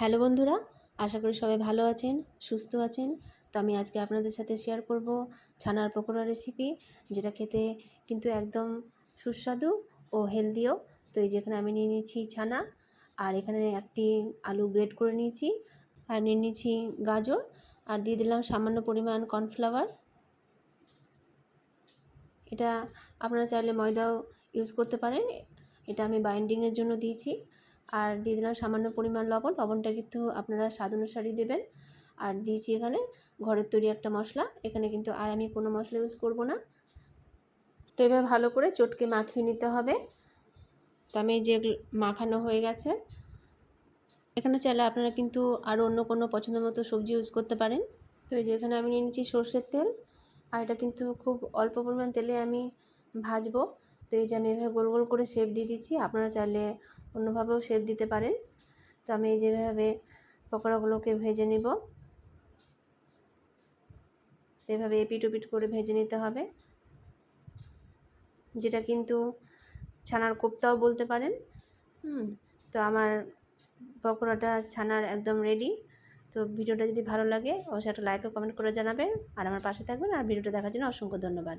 Hello বন্ধুরা, আশা করি সবাই ভালো আছেন, সুস্থ আছেন। তো আমি আজকে আপনাদের সাথে শেয়ার করব ছানার পকোড়া রেসিপি যেটা খেতে কিন্তু একদম সুস্বাদু ও হেলদিও তো এই যেখানে আমি নিয়ে নিয়েছি ছানা, আর এখানে একটি আলু গ্রেট করে নিয়েছি, আর নিয়ে নিয়েছি গাজর, আর দিয়ে দিলাম সামান্য পরিমাণ কর্নফ্লাওয়ার এটা আপনারা চাইলে ময়দাও ইউজ করতে পারেন, এটা আমি বাইন্ডিংয়ের জন্য দিয়েছি। আর দিয়ে দিলাম সামান্য পরিমাণ লবণ। লবণটা কিন্তু আপনারা স্বাদ অনুসারেই দেবেন। আর দিয়েছি এখানে ঘরের তৈরি একটা মশলা। এখানে কিন্তু আর আমি কোনো মশলা ইউজ করব না। তো এবার ভালো করে চটকে মাখিয়ে নিতে হবে। তো আমি যে মাখানো হয়ে গেছে। এখানে চাইলে আপনারা কিন্তু আরও অন্য কোনো পছন্দ মতো সবজি ইউজ করতে পারেন। তো এই যে এখানে আমি নিয়ে নিচ্ছি সর্ষের তেল। আর এটা কিন্তু খুব অল্প পরিমাণ তেলে আমি ভাজবো। তো এই যে আমি এভাবে গোল গোল করে শেপ দিয়ে দিচ্ছি, আপনারা চাইলে অন্যভাবেও শেপ দিতে পারেন। তো আমি যেভাবে পকোড়াগুলোকে ভেজে নিব। তো এভাবে এপিট ওপিট করে ভেজে নিতে হবে। যেটা কিন্তু ছানার কোপ্তাও বলতে পারেন। হুম, তো আমার পকোড়াটা ছানার একদম রেডি তো ভিডিওটা যদি ভালো লাগে, অবশ্যই একটা লাইক ও কমেন্ট করে জানাবেন। আর আমার পাশে থাকবেন। আর ভিডিওটা দেখার জন্য অসংখ্য ধন্যবাদ।